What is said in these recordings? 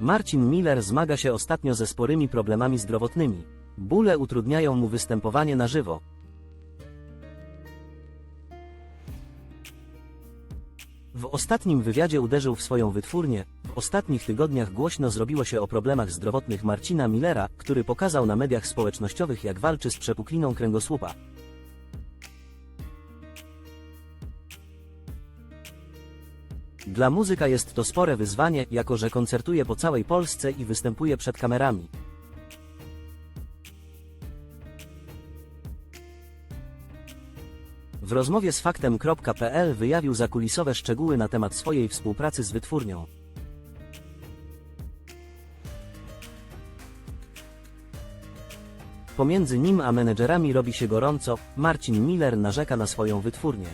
Marcin Miller zmaga się ostatnio ze sporymi problemami zdrowotnymi. Bóle utrudniają mu występowanie na żywo. W ostatnim wywiadzie uderzył w swoją wytwórnię. W ostatnich tygodniach głośno zrobiło się o problemach zdrowotnych Marcina Millera, który pokazał na mediach społecznościowych jak walczy z przepukliną kręgosłupa. Dla muzyka jest to spore wyzwanie, jako że koncertuje po całej Polsce i występuje przed kamerami. W rozmowie z faktem.pl wyjawił zakulisowe szczegóły na temat swojej współpracy z wytwórnią. Pomiędzy nim a menedżerami robi się gorąco, Marcin Miller narzeka na swoją wytwórnię.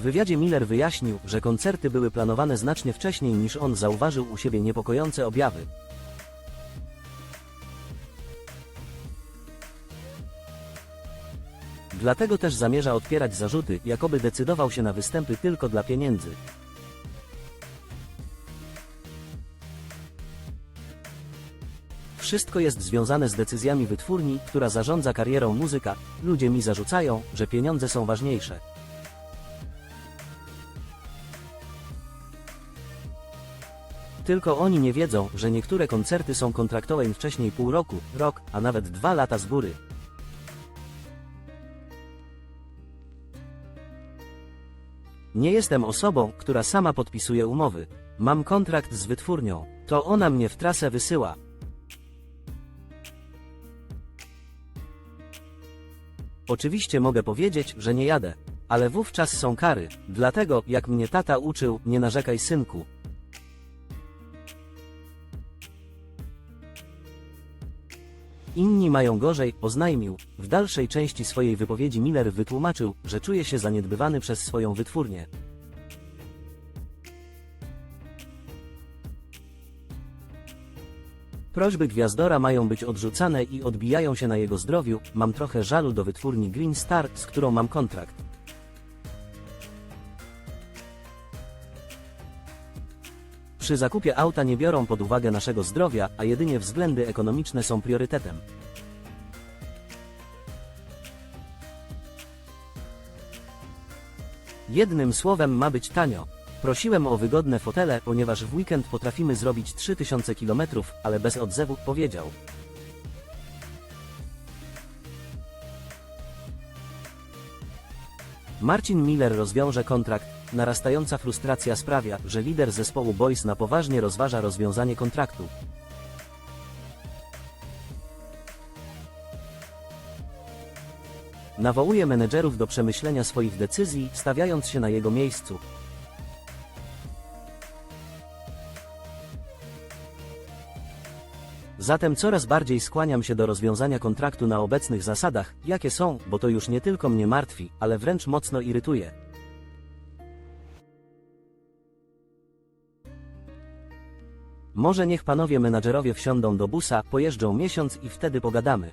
W wywiadzie Miller wyjaśnił, że koncerty były planowane znacznie wcześniej niż on zauważył u siebie niepokojące objawy. Dlatego też zamierza odpierać zarzuty, jakoby decydował się na występy tylko dla pieniędzy. Wszystko jest związane z decyzjami wytwórni, która zarządza karierą muzyka. Ludzie mi zarzucają, że pieniądze są ważniejsze. Tylko oni nie wiedzą, że niektóre koncerty są kontraktowe im wcześniej pół roku, rok, a nawet dwa lata z góry. Nie jestem osobą, która sama podpisuje umowy. Mam kontrakt z wytwórnią. To ona mnie w trasę wysyła. Oczywiście mogę powiedzieć, że nie jadę, ale wówczas są kary. Dlatego, jak mnie tata uczył, nie narzekaj synku. Inni mają gorzej, oznajmił. W dalszej części swojej wypowiedzi Miller wytłumaczył, że czuje się zaniedbywany przez swoją wytwórnię. Prośby Gwiazdora mają być odrzucane i odbijają się na jego zdrowiu. Mam trochę żalu do wytwórni Green Star, z którą mam kontrakt. Przy zakupie auta nie biorą pod uwagę naszego zdrowia, a jedynie względy ekonomiczne są priorytetem. Jednym słowem ma być tanio. Prosiłem o wygodne fotele, ponieważ w weekend potrafimy zrobić 3000 km, ale bez odzewu, powiedział. Marcin Miller rozwiąże kontrakt. Narastająca frustracja sprawia, że lider zespołu Boys na poważnie rozważa rozwiązanie kontraktu. Nawołuje menedżerów do przemyślenia swoich decyzji, stawiając się na jego miejscu. Zatem coraz bardziej skłaniam się do rozwiązania kontraktu na obecnych zasadach, jakie są, bo to już nie tylko mnie martwi, ale wręcz mocno irytuje. Może niech panowie menadżerowie wsiądą do busa, pojeżdżą miesiąc i wtedy pogadamy.